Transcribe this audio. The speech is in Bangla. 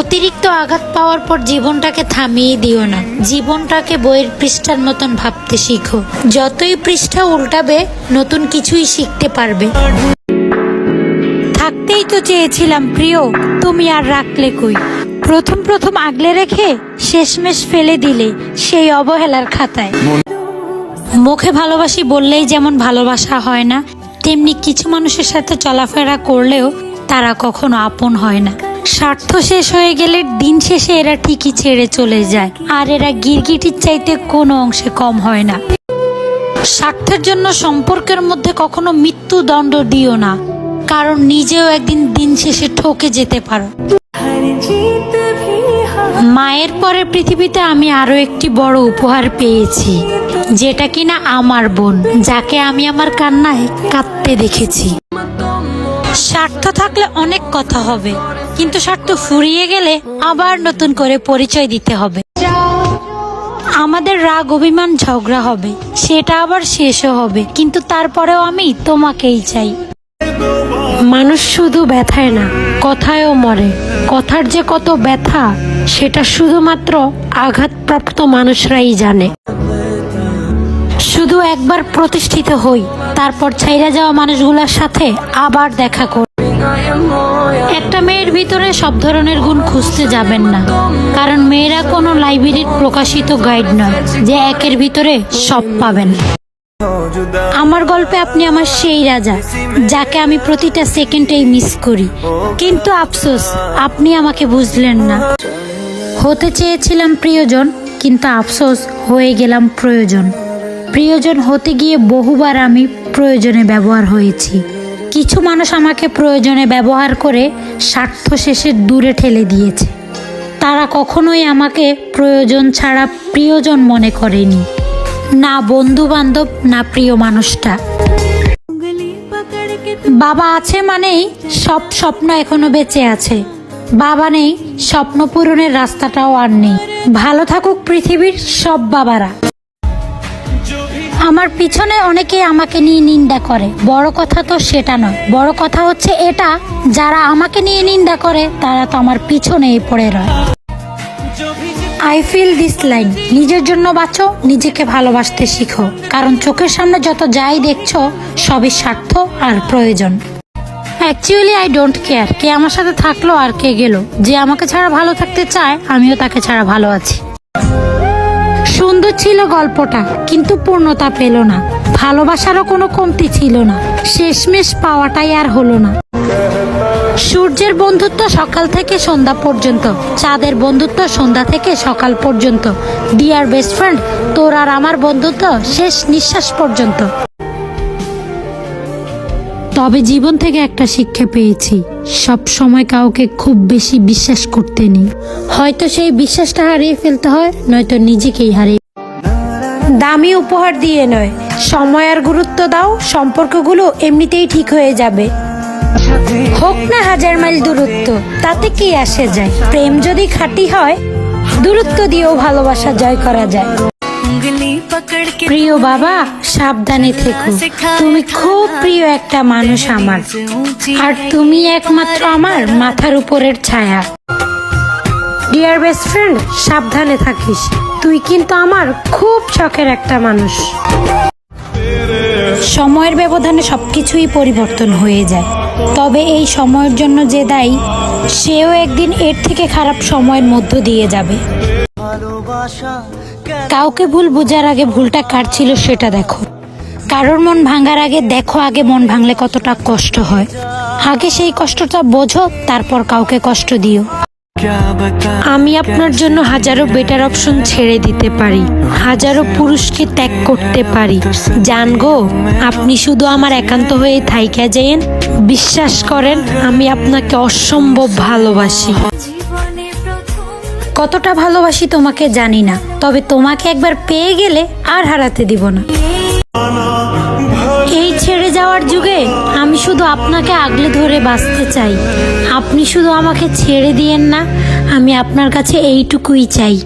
অতিরিক্ত আঘাত পাওয়ার পর জীবনটাকে থামিয়ে দিও না। জীবনটাকে বইয়ের পৃষ্ঠার মতন ভাবতে শিখো। যতই পৃষ্ঠা উল্টাবে, নতুন কিছুই শিখতে পারবে। থাকতেই তো চেয়েছিলাম, প্রিয়, তুমি আর রাখলে কই? প্রথম প্রথম আগলে রেখে শেষমেশ ফেলে দিলে সেই অবহেলার খাতায়। মুখে ভালোবাসি বললেই যেমন ভালোবাসা হয় না, তেমনি কিছু মানুষের সাথে চলাফেরা করলেও তারা কখনো আপন হয় না। স্বার্থ শেষ হয়ে গেলে দিন শেষে এরা ঠিকই ছেড়ে চলে যায়। আর এরা গিরগিটির চাইতে কোনো অংশে কম হয় না। স্বার্থের জন্য সম্পর্কের মধ্যে কখনো মৃত্যুদণ্ড দিও না। কারণ নিজেও একদিন দিন শেষে ঠকে যেতে পারো। মায়ের পরে পৃথিবীতে আমি আরও একটি বড় উপহার পেয়েছি। যেটা কিনা আমার বোন, যাকে আমি আমার কান্নায় কাঁদতে দেখেছি। স্বার্থ থাকলে অনেক কথা হবে, কিন্তু স্বার্থ ফুরিয়ে গেলে আবার নতুন করে পরিচয় দিতে হবে। আমাদের রাগ, অভিমান, ঝগড়া হবে, সেটা আবার শেষও হবে, কিন্তু তারপরেও আমি তোমাকেই চাই। মানুষ শুধু ব্যথায় না, কথায়ও মরে। কথার যে কত ব্যথা, সেটা শুধুমাত্র আঘাতপ্রাপ্ত মানুষরাই জানে। শুধু একবার প্রতিষ্ঠিত হই, তারপর ছাইরা যাওয়া মানুষগুলোর সাথে আবার দেখা কর। একটা মেয়ের ভিতরে সব ধরনের গুণ খুঁজতে যাবেন না, কারণ মেয়েরা কোনো লাইব্রেরির প্রকাশিত গাইড নয়, যে একের ভিতরে সব পাবেন। আমার গল্পে আপনি আমার সেই রাজা, যাকে আমি প্রতিটা সেকেন্ডেই মিস করি। কিন্তু আফসোস, আপনি আমাকে বুঝলেন না। হতে চেয়েছিলাম প্রিয়জন, কিন্তু আফসোস, হয়ে গেলাম প্রয়োজন। প্রিয়জন হতে গিয়ে বহুবার আমি প্রয়োজনে ব্যবহার হয়েছি। কিছু মানুষ আমাকে প্রয়োজনে ব্যবহার করে স্বার্থ শেষে দূরে ঠেলে দিয়েছে। তারা কখনোই আমাকে প্রয়োজন ছাড়া প্রিয়জন মনে করেনি, না বন্ধু বান্ধব না প্রিয় মানুষটা। বাবা আছে মানেই সব স্বপ্ন এখনও বেঁচে আছে। বাবা নেই, স্বপ্ন পূরণের রাস্তাটাও আর নেই। ভালো থাকুক পৃথিবীর সব বাবারা। আমার পিছনে অনেকে আমাকে নিয়ে নিন্দা করে। বড় কথা তো সেটা নয়। বড় কথা হচ্ছে এটা, যারা আমাকে নিয়ে নিন্দা করে, তারা তো আমার পিছনেই পড়ে রয়। আই ফিল দিস লাইন নিজের জন্য বাঁচো, নিজেকে ভালোবাসতে শিখো। কারণ চোখের সামনে যত যাই দেখছ, সবই স্বার্থ আর প্রয়োজন। অ্যাকচুয়ালি আই ডোন্ট কেয়ার কে আমার সাথে থাকল আর কে গেল। যে আমাকে ছাড়া ভালো থাকতে চায়, আমিও তাকে ছাড়া ভালো আছি। সুন্দর ছিল গল্পটা, কিন্তু পূর্ণতা পেল না। ভালোবাসারও কোনো কমতি ছিল না। শেষমেশ পাওয়াটাই আর হলো না। সূর্যের বন্ধুত্ব সকাল থেকে সন্ধ্যা পর্যন্ত, চাঁদের বন্ধুত্ব সন্ধ্যা থেকে সকাল পর্যন্ত। ডিয়ার বেস্ট ফ্রেন্ড তোর আর আমার বন্ধুত্ব শেষ নিঃশ্বাস পর্যন্ত। তবে জীবন থেকে একটা শিক্ষা পেয়েছি। সব সময় কাউকে খুব বেশি বিশ্বাস করতে নেই। হয়তো সেই বিশ্বাসটা হারিয়ে ফেলতে হয়, নয়তো নিজেকেই হারিয়ে দামি উপহার দিয়ে নয়। সময় আর গুরুত্ব দাও, সম্পর্কগুলো এমনিতেই ঠিক হয়ে যাবে। হোক না হাজার মাইল দূরত্ব, তাতে কি আসে যায়? প্রেম যদি খাঁটি হয়, দূরত্ব দিয়েও ভালোবাসা জয় করা যায়। প্রিয় বাবা সাবধানে থেকো। তুমি খুব প্রিয় একটা মানুষ আমার। আর তুমি একমাত্র আমার মাথার উপরের ছায়া। ডিয়ার বেস্ট ফ্রেন্ড সাবধানে থাকিস। তুই কিন্তু আমার খুব শখের একটা মানুষ। সময়ের ব্যবধানে সবকিছুই পরিবর্তন হয়ে যায়। তবে এই সময়ের জন্য যে দায়ী সেও একদিন এর থেকে খারাপ সময়ের মধ্য দিয়ে যাবে। কাউকে ভুল বোঝার আগে ভুলটা কার ছিল সেটা দেখো। কারোর মন ভাঙার আগে দেখো আগে মন ভাঙলে কতটা কষ্ট হয়। আগে সেই কষ্টটা বোঝো তারপর কাউকে কষ্ট দিও। আমি আপনার জন্য হাজারো বেটার অপশন ছেড়ে দিতে পারি। হাজারো পুরুষকে ত্যাগ করতে পারি। জান গো আপনি শুধু আমার একান্ত হয়ে থাইকা যেন বিশ্বাস করেন আমি আপনাকে অসম্ভব ভালোবাসি। কতটা ভালোবাসি তোমাকে জানি না, তবে তোমাকে একবার পেয়ে গেলে আর হারাতে দিব না। এই ছেড়ে যাওয়ার যুগে আমি শুধু আপনাকে আগলে ধরে বাঁচতে চাই। আপনি শুধু আমাকে ছেড়ে দিয়েন না, আমি আপনার কাছে এইটুকুই চাই।